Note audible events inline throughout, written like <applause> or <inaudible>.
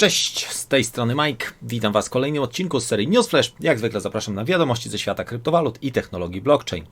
Cześć, z tej strony Mike. Witam Was w kolejnym odcinku z serii Newsflash. Jak zwykle zapraszam na wiadomości ze świata kryptowalut i technologii blockchain.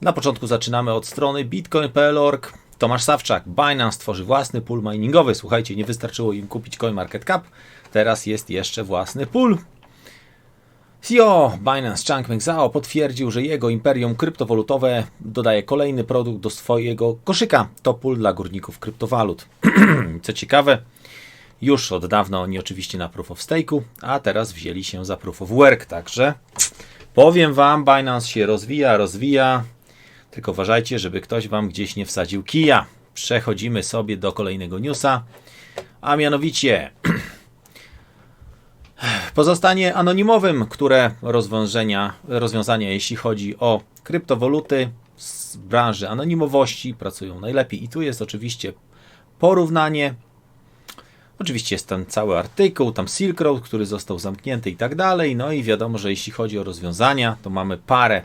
Na początku zaczynamy od strony bitcoin.pl.org. Tomasz Sawczak, Binance tworzy własny pool miningowy. Słuchajcie, nie wystarczyło im kupić CoinMarketCap, teraz jest jeszcze własny pool. CEO Binance Changpeng Zhao potwierdził, że jego imperium kryptowalutowe dodaje kolejny produkt do swojego koszyka. To pool dla górników kryptowalut. <clears throat> Co ciekawe, już od dawna oni oczywiście na Proof of Stake'u, a teraz wzięli się za Proof of Work, także powiem Wam, Binance się rozwija, rozwija, tylko uważajcie, żeby ktoś Wam gdzieś nie wsadził kija. Przechodzimy sobie do kolejnego newsa, a mianowicie <clears throat> pozostanie anonimowym, które rozwiązania, rozwiązania jeśli chodzi o kryptowaluty. Z branży anonimowości pracują najlepiej i tu jest oczywiście porównanie Oczywiście jest ten cały artykuł, tam Silk Road, który został zamknięty i tak dalej. No i wiadomo, że jeśli chodzi o rozwiązania, to mamy parę,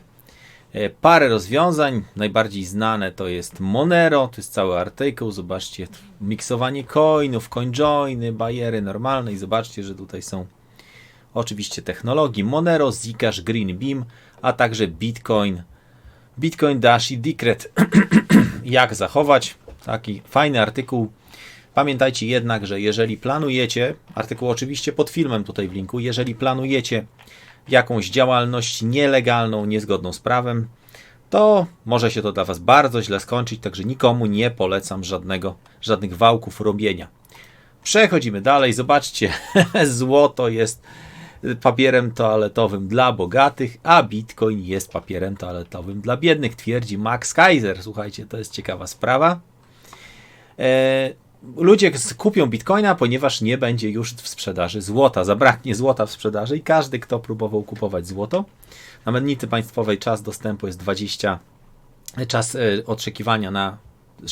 e, parę rozwiązań. Najbardziej znane to jest Monero, to jest cały artykuł. Zobaczcie, miksowanie coinów, coinjoiny, bajery normalne i zobaczcie, że tutaj są oczywiście technologii Monero, Zcash, Green Beam, a także Bitcoin, Bitcoin Dash i Decred. <clears throat> Jak zachować? Taki fajny artykuł Pamiętajcie jednak, że jeżeli planujecie, artykuł oczywiście pod filmem tutaj w linku, jeżeli planujecie jakąś działalność nielegalną, niezgodną z prawem, to może się to dla Was bardzo źle skończyć, także nikomu nie polecam żadnego, żadnych wałków robienia. Przechodzimy dalej, zobaczcie, <laughs> złoto jest papierem toaletowym dla bogatych, a bitcoin jest papierem toaletowym dla biednych, twierdzi Max Kaiser. Słuchajcie, to jest ciekawa sprawa. Eee, ludzie kupią bitcoina, ponieważ nie będzie już w sprzedaży złota. Zabraknie złota w sprzedaży i każdy, kto próbował kupować złoto, na mennicy państwowej czas dostępu jest 20, czas e, oczekiwania na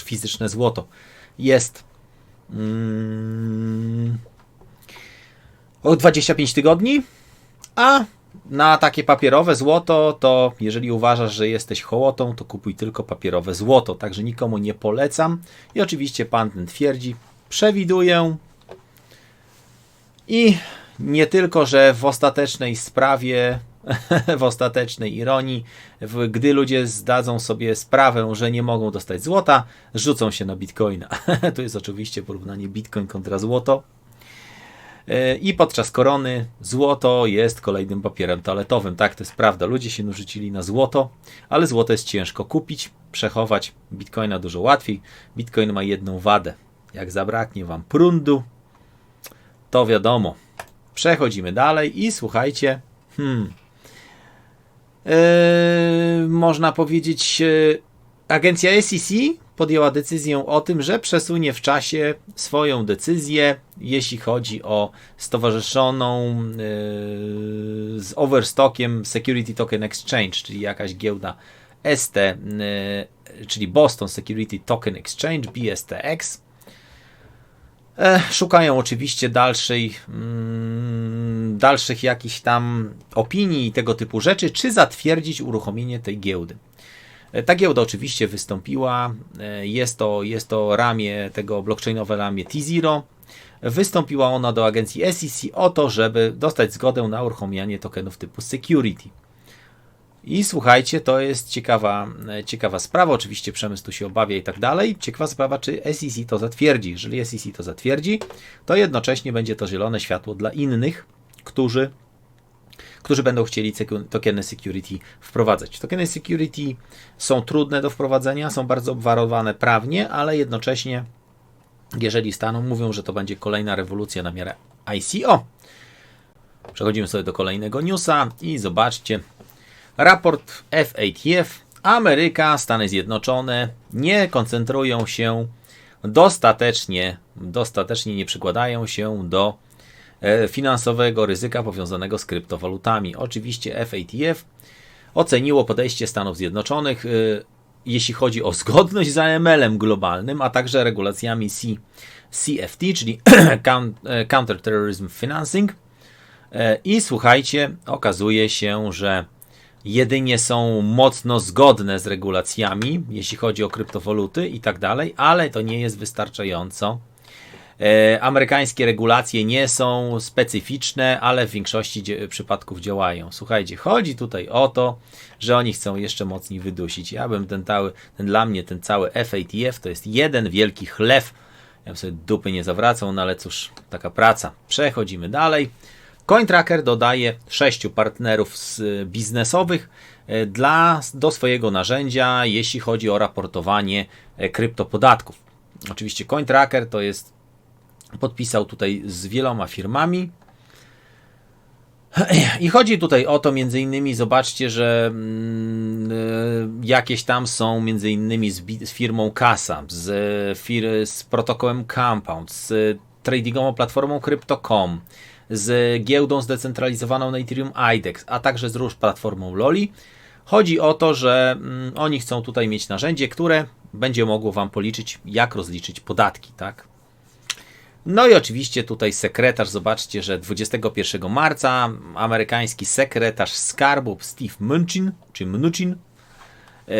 fizyczne złoto jest mm, o 25 tygodni, a na takie papierowe złoto, to jeżeli uważasz, że jesteś hołotą, to kupuj tylko papierowe złoto. Także nikomu nie polecam. I oczywiście pan ten twierdzi, przewiduję i nie tylko, że w ostatecznej sprawie, <laughs> w ostatecznej ironii, gdy ludzie zdadzą sobie sprawę, że nie mogą dostać złota, rzucą się na bitcoina. <laughs> to jest oczywiście porównanie bitcoin kontra złoto. E, I podczas korony złoto jest kolejnym papierem toaletowym. Tak, to jest prawda. Ludzie się narzucili na złoto, ale złoto jest ciężko kupić, przechować. Bitcoina dużo łatwiej. Bitcoin ma jedną wadę. Jak zabraknie wam prundu, to wiadomo. Przechodzimy dalej i słuchajcie. Hmm, yy, można powiedzieć, yy, agencja SEC podjęła decyzję o tym, że przesunie w czasie swoją decyzję, jeśli chodzi o stowarzyszoną yy, z Overstockiem Security Token Exchange, czyli jakaś giełda ST, yy, czyli Boston Security Token Exchange, BSTX. E, szukają oczywiście dalszej, mm, dalszych jakichś tam opinii i tego typu rzeczy, czy zatwierdzić uruchomienie tej giełdy. E, ta giełda oczywiście wystąpiła, e, jest to, jest to ramię, tego blockchainowe ramię T0. Wystąpiła ona do agencji SEC o to, żeby dostać zgodę na uruchomienie tokenów typu security. I słuchajcie, to jest ciekawa, e, ciekawa sprawa. Oczywiście przemysł tu się obawia i tak dalej. Ciekawa sprawa, czy SEC to zatwierdzi. Jeżeli SEC to zatwierdzi, to jednocześnie będzie to zielone światło dla innych, którzy którzy będą chcieli tokeny security wprowadzać. Tokeny security są trudne do wprowadzenia, są bardzo obwarowane prawnie, ale jednocześnie, jeżeli staną, mówią, że to będzie kolejna rewolucja na miarę ICO. Przechodzimy sobie do kolejnego newsa i zobaczcie. Raport FATF. Ameryka, Stany Zjednoczone nie koncentrują się dostatecznie, dostatecznie nie przykładają się do E, finansowego ryzyka powiązanego z kryptowalutami. Oczywiście FATF oceniło podejście Stanów Zjednoczonych, e, jeśli chodzi o zgodność z AML-em globalnym, a także regulacjami C, CFT, czyli <clears throat> e, Counterterrorism Financing. I słuchajcie, okazuje się, że jedynie są mocno zgodne z regulacjami, jeśli chodzi o kryptowaluty i tak dalej, ale to nie jest wystarczająco E, amerykańskie regulacje nie są specyficzne, ale w większości przypadków działają. Słuchajcie, chodzi tutaj o to, że oni chcą jeszcze mocniej wydusić. Ja bym ten cały, ten dla mnie ten cały FATF to jest jeden wielki chlew. Ja bym sobie dupy nie zawracał, no ale cóż, taka praca. Przechodzimy dalej. CoinTracker dodaje sześciu partnerów z biznesowych e, dla, do swojego narzędzia, jeśli chodzi o raportowanie e, kryptopodatków. Oczywiście CoinTracker to jest podpisał tutaj z wieloma firmami. I chodzi tutaj o to między innymi, zobaczcie, że mm, e, jakieś tam są między innymi z, z firmą Casa, z, fir, z protokołem Compound, z tradingową platformą Crypto.com, z giełdą zdecentralizowaną na Ethereum IDEX, a także z róż platformą Loli. Chodzi o to, że mm, oni chcą tutaj mieć narzędzie, które będzie mogło Wam policzyć, jak rozliczyć podatki, tak? No i oczywiście tutaj sekretarz, zobaczcie, że 21 marca amerykański sekretarz skarbu Steve Mnuchin, czy Mnuchin, e,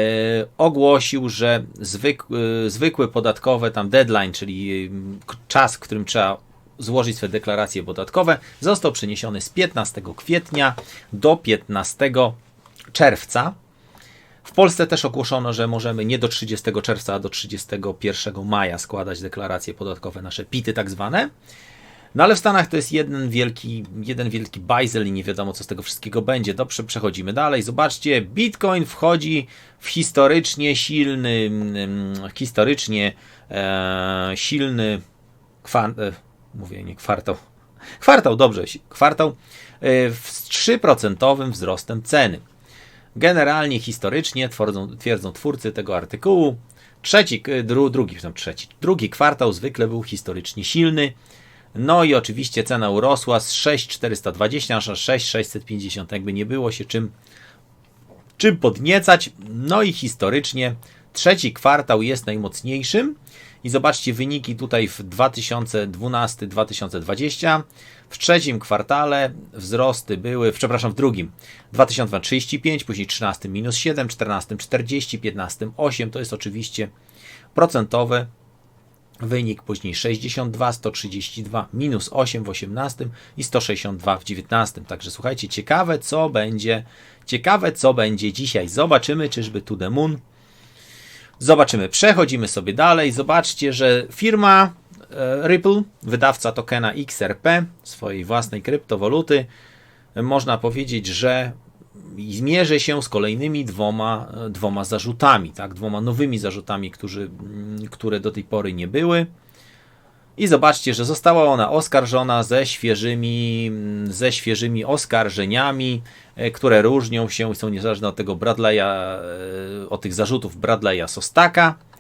ogłosił, że zwykły, zwykły podatkowe tam deadline, czyli czas, w którym trzeba złożyć swoje deklaracje podatkowe, został przeniesiony z 15 kwietnia do 15 czerwca. W Polsce też ogłoszono, że możemy nie do 30 czerwca, a do 31 maja składać deklaracje podatkowe, nasze PITy tak zwane. No ale w Stanach to jest jeden wielki, jeden wielki bajzel i nie wiadomo co z tego wszystkiego będzie. Dobrze, przechodzimy dalej. Zobaczcie, Bitcoin wchodzi w historycznie silny, mm, historycznie e, silny kwan, e, mówię nie kwartał, kwartał, dobrze, kwartał e, z 3% wzrostem ceny. Generalnie historycznie twierdzą, twierdzą twórcy tego artykułu, trzeci, dru, drugi, trzeci, drugi kwartał zwykle był historycznie silny. No i oczywiście cena urosła z 6,420 aż 6,650, jakby nie było się czym, czym podniecać. No i historycznie trzeci kwartał jest najmocniejszym. I zobaczcie wyniki tutaj w 2012-2020. W trzecim kwartale wzrosty były, przepraszam, w drugim 2035, później 13 minus 7, 14 40, 15 8. To jest oczywiście procentowy wynik, później 62, 132, minus 8 w 18 i 162 w 19. Także słuchajcie, ciekawe co będzie, ciekawe co będzie dzisiaj. Zobaczymy, czyżby moon Zobaczymy. Przechodzimy sobie dalej. Zobaczcie, że firma Ripple, wydawca tokena XRP, swojej własnej kryptowaluty, można powiedzieć, że zmierzy się z kolejnymi dwoma, e, dwoma zarzutami, tak? dwoma nowymi zarzutami, którzy, które do tej pory nie były. I zobaczcie, że została ona oskarżona ze świeżymi, ze świeżymi oskarżeniami, e, które różnią się, są niezależne od tego Bradley'a, e, od tych zarzutów Bradley'a Sostaka, e,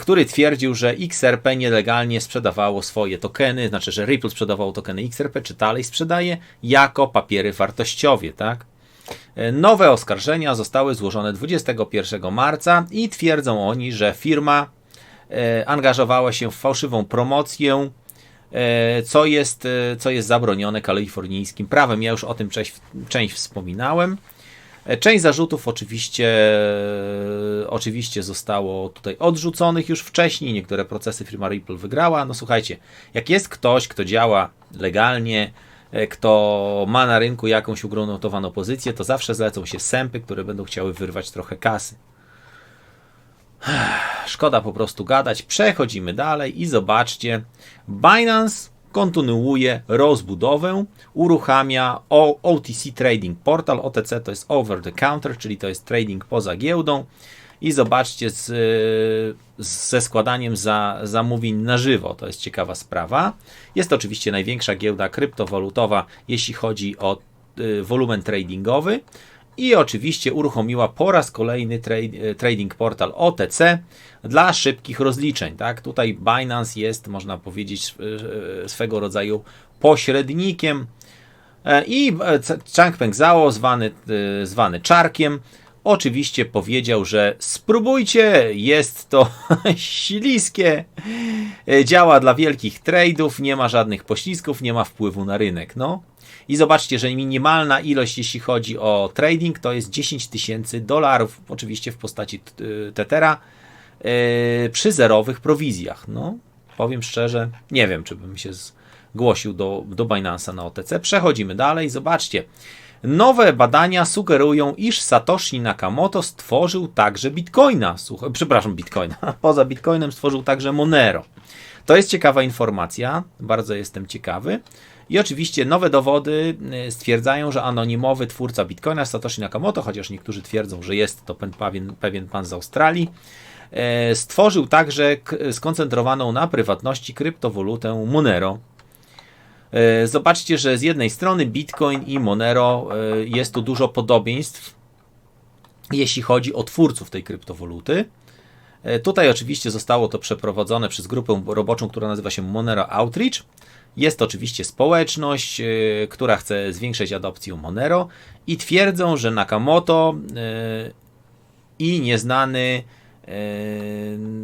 który twierdził, że XRP nielegalnie sprzedawało swoje tokeny, znaczy, że Ripple sprzedawało tokeny XRP, czy dalej sprzedaje, jako papiery wartościowe, tak? Nowe oskarżenia zostały złożone 21 marca i twierdzą oni, że firma E, angażowała się w fałszywą promocję, e, co jest, e, co jest zabronione kalifornijskim prawem. Ja już o tym część, część wspominałem. Część zarzutów oczywiście, oczywiście zostało tutaj odrzuconych już wcześniej. Niektóre procesy firma Ripple wygrała. No słuchajcie, jak jest ktoś, kto działa legalnie, kto ma na rynku jakąś ugruntowaną pozycję, to zawsze zlecą się sępy, które będą chciały wyrwać trochę kasy. Szkoda po prostu gadać. Przechodzimy dalej i zobaczcie. Binance kontynuuje rozbudowę, uruchamia OTC Trading Portal. OTC to jest over the counter, czyli to jest trading poza giełdą. I zobaczcie z, ze składaniem za, zamówień na żywo. To jest ciekawa sprawa. Jest to oczywiście największa giełda kryptowalutowa, jeśli chodzi o y, wolumen tradingowy i oczywiście uruchomiła po raz kolejny e, trading portal OTC dla szybkich rozliczeń. Tak? Tutaj Binance jest, można powiedzieć, e, e, swego rodzaju pośrednikiem i Changpeng Zhao, zwany, zwany Czarkiem, oczywiście powiedział, że spróbujcie, jest to <laughs> śliskie, działa dla wielkich tradeów, nie ma żadnych poślizgów, nie ma wpływu na rynek. No, i zobaczcie, że minimalna ilość, jeśli chodzi o trading, to jest 10 tysięcy dolarów, oczywiście w postaci Tetera, yy, przy zerowych prowizjach. No, powiem szczerze, nie wiem, czy bym się zgłosił do, do Binance'a na OTC. Przechodzimy dalej, zobaczcie. Nowe badania sugerują, iż Satoshi Nakamoto stworzył także Bitcoina. Słuchaj, przepraszam, Bitcoina. <laughs> Poza Bitcoinem stworzył także Monero. To jest ciekawa informacja, bardzo jestem ciekawy. I oczywiście nowe dowody y, stwierdzają, że anonimowy twórca Bitcoina Satoshi Nakamoto, chociaż niektórzy twierdzą, że jest to pewien, pewien pan z Australii, e, stworzył także skoncentrowaną na prywatności kryptowalutę Monero. E, zobaczcie, że z jednej strony Bitcoin i Monero e, jest tu dużo podobieństw, jeśli chodzi o twórców tej kryptowaluty. Tutaj oczywiście zostało to przeprowadzone przez grupę roboczą, która nazywa się Monero Outreach. Jest oczywiście społeczność, yy, która chce zwiększyć adopcję Monero i twierdzą, że Nakamoto yy, i nieznany yy,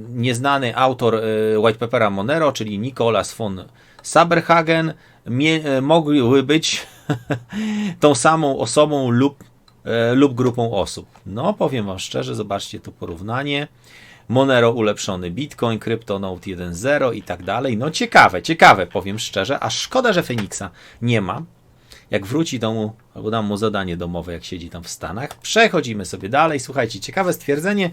nieznany autor white papera Monero, czyli Nicolas von Saberhagen, mogły być <laughs> tą samą osobą lub, lub grupą osób. No, powiem Wam szczerze, zobaczcie to porównanie. Monero ulepszony Bitcoin, CryptoNote 1.0 i tak dalej. No ciekawe, ciekawe, powiem szczerze, a szkoda, że Feniksa nie ma. Jak wróci do mu, albo dam mu zadanie domowe, jak siedzi tam w Stanach. Przechodzimy sobie dalej. Słuchajcie, ciekawe stwierdzenie,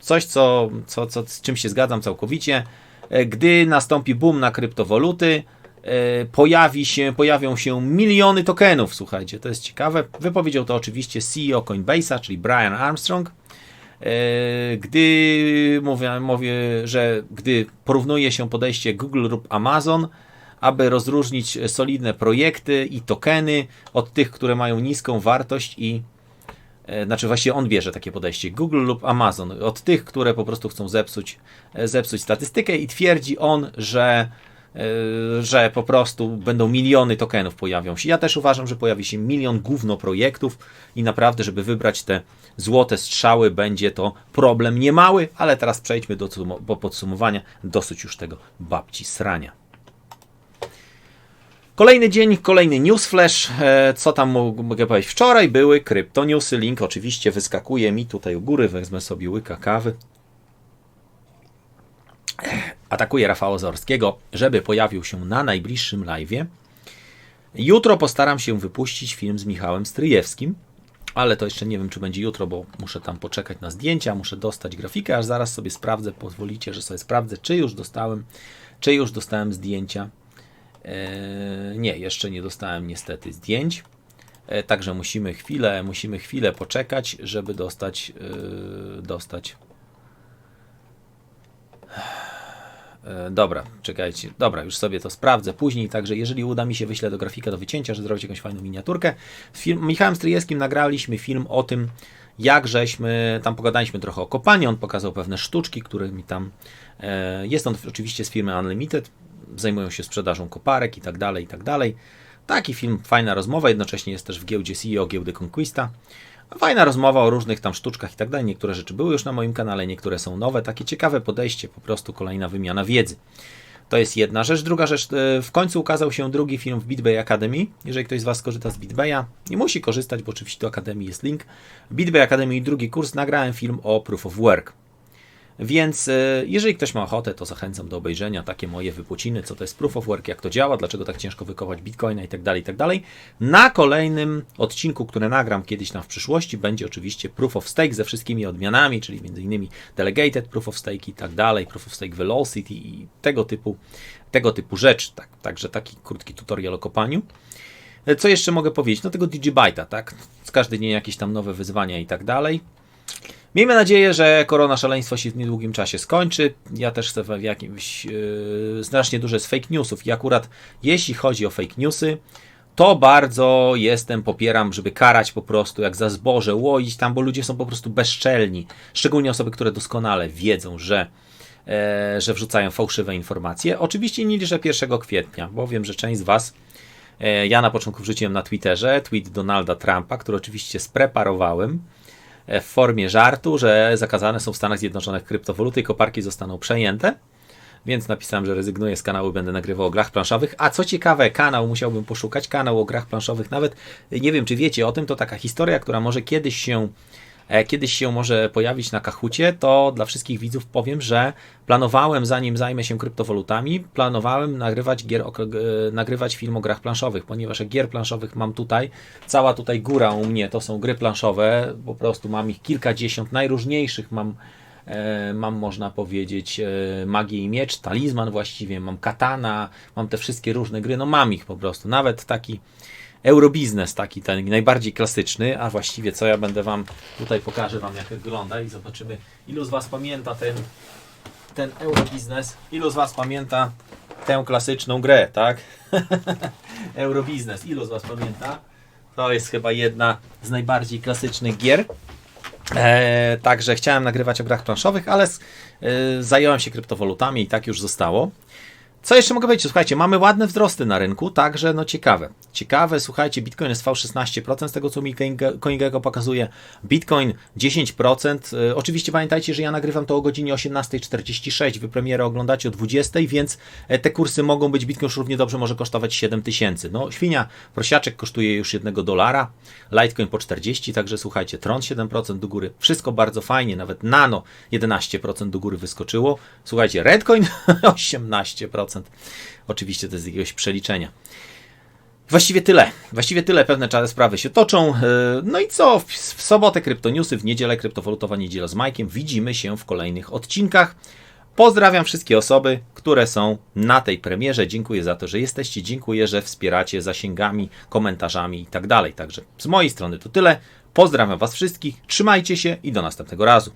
coś, co, co, co, z czym się zgadzam całkowicie. E, gdy nastąpi boom na kryptowaluty, e, pojawi się, pojawią się miliony tokenów. Słuchajcie, to jest ciekawe. Wypowiedział to oczywiście CEO Coinbase'a, czyli Brian Armstrong. E, gdy mówię, mówię, że gdy porównuje się podejście Google lub Amazon, aby rozróżnić solidne projekty i tokeny od tych, które mają niską wartość i e, znaczy właśnie on bierze takie podejście Google lub Amazon od tych, które po prostu chcą zepsuć, e, zepsuć statystykę i twierdzi on, że że po prostu będą miliony tokenów pojawią się. Ja też uważam, że pojawi się milion gówno projektów i naprawdę, żeby wybrać te złote strzały, będzie to problem niemały, ale teraz przejdźmy do, do podsumowania. Dosyć już tego babci srania. Kolejny dzień, kolejny newsflash. E, co tam mogę powiedzieć? Wczoraj były kryptonewsy. Link oczywiście wyskakuje mi tutaj u góry. Wezmę sobie łyka kawy. Atakuję Rafała Zorskiego, żeby pojawił się na najbliższym live'ie. Jutro postaram się wypuścić film z Michałem Stryjewskim ale to jeszcze nie wiem, czy będzie jutro, bo muszę tam poczekać na zdjęcia, muszę dostać grafikę, aż zaraz sobie sprawdzę, pozwolicie, że sobie sprawdzę, czy już dostałem, czy już dostałem zdjęcia. Eee, nie, jeszcze nie dostałem niestety zdjęć. Eee, także musimy chwilę, musimy chwilę poczekać, żeby dostać, yy, dostać E, dobra, czekajcie. Dobra, już sobie to sprawdzę później. Także jeżeli uda mi się, wyślę do grafika do wycięcia, że zrobić jakąś fajną miniaturkę. Z film, Michałem Stryjewskim nagraliśmy film o tym, jak żeśmy, tam pogadaliśmy trochę o kopalni, on pokazał pewne sztuczki, które mi tam, e, jest on oczywiście z firmy Unlimited, zajmują się sprzedażą koparek i tak dalej, i tak dalej. Taki film, fajna rozmowa, jednocześnie jest też w giełdzie CEO giełdy Conquista. Fajna rozmowa o różnych tam sztuczkach i tak dalej. Niektóre rzeczy były już na moim kanale, niektóre są nowe. Takie ciekawe podejście, po prostu kolejna wymiana wiedzy. To jest jedna rzecz. Druga rzecz, e, w końcu ukazał się drugi film w BitBay Academy. Jeżeli ktoś z Was korzysta z BitBaya, nie musi korzystać, bo oczywiście do Akademii jest link. W BitBay Academy drugi kurs nagrałem film o Proof of Work. Więc e, jeżeli ktoś ma ochotę, to zachęcam do obejrzenia takie moje wypociny, co to jest proof of work, jak to działa, dlaczego tak ciężko wykować bitcoina i tak dalej, i tak. Na kolejnym odcinku, który nagram kiedyś tam w przyszłości, będzie oczywiście proof of stake ze wszystkimi odmianami, czyli m.in. delegated proof of stake i tak dalej, proof of stake velocity i tego typu, tego typu rzeczy. Tak, także taki krótki tutorial o kopaniu. E, co jeszcze mogę powiedzieć? No tego Digibyte'a, tak? Z każdy dzień jakieś tam nowe wyzwania i tak dalej. Miejmy nadzieję, że korona szaleństwo się w niedługim czasie skończy. Ja też chcę w jakimś yy, znacznie dużo z fake newsów i akurat jeśli chodzi o fake newsy, to bardzo jestem, popieram, żeby karać po prostu jak za zboże, łoić tam, bo ludzie są po prostu bezczelni. Szczególnie osoby, które doskonale wiedzą, że, e, że wrzucają fałszywe informacje. Oczywiście nie liczę 1 kwietnia, bo wiem, że część z Was, e, ja na początku wrzuciłem na Twitterze tweet Donalda Trumpa, który oczywiście spreparowałem w formie żartu, że zakazane są w Stanach Zjednoczonych kryptowaluty i koparki zostaną przejęte. Więc napisałem, że rezygnuję z kanału i będę nagrywał o grach planszowych. A co ciekawe, kanał musiałbym poszukać, kanał o grach planszowych. Nawet nie wiem, czy wiecie o tym, to taka historia, która może kiedyś się e, kiedyś się może pojawić na Kahucie, to dla wszystkich widzów powiem, że planowałem, zanim zajmę się kryptowalutami, planowałem nagrywać, gier, e, nagrywać film o grach planszowych, ponieważ gier planszowych mam tutaj, cała tutaj góra u mnie to są gry planszowe, po prostu mam ich kilkadziesiąt, najróżniejszych mam E, mam można powiedzieć e, Magię i Miecz, Talizman właściwie, mam Katana, mam te wszystkie różne gry, no mam ich po prostu, nawet taki Eurobiznes, taki ten najbardziej klasyczny, a właściwie co ja będę Wam tutaj pokażę Wam jak wygląda i zobaczymy ilu z Was pamięta ten, ten Eurobiznes, ilu z Was pamięta tę klasyczną grę, tak? <laughs> Eurobiznes, ilu z Was pamięta? To jest chyba jedna z najbardziej klasycznych gier. E, także chciałem nagrywać o grach planszowych, ale s- e, zająłem się kryptowalutami i tak już zostało. Co jeszcze mogę powiedzieć? Słuchajcie, mamy ładne wzrosty na rynku, także no ciekawe. Ciekawe, słuchajcie, Bitcoin jest V16% z tego, co mi Coinge- CoinGecko pokazuje. Bitcoin 10%. E, Oczywiście pamiętajcie, że ja nagrywam to o godzinie 18.46, wy premierę oglądacie o 20.00, więc e, te kursy mogą być, Bitcoin już równie dobrze może kosztować 7000. No, świnia, prosiaczek kosztuje już 1 dolara, Litecoin po 40, także słuchajcie, Tron 7% do góry, wszystko bardzo fajnie, nawet Nano 11% do góry wyskoczyło. Słuchajcie, Redcoin <laughs> 18%. Oczywiście to jest jakiegoś przeliczenia. Właściwie tyle. Właściwie tyle. Pewne sprawy się toczą. Yy, No i co? W sobotę kryptoniusy, w niedzielę kryptowalutowa niedziela z Majkiem. Widzimy się w kolejnych odcinkach. Pozdrawiam wszystkie osoby, które są na tej premierze. Dziękuję za to, że jesteście. Dziękuję, że wspieracie zasięgami, komentarzami i tak dalej. Także z mojej strony to tyle. Pozdrawiam Was wszystkich. Trzymajcie się i do następnego razu.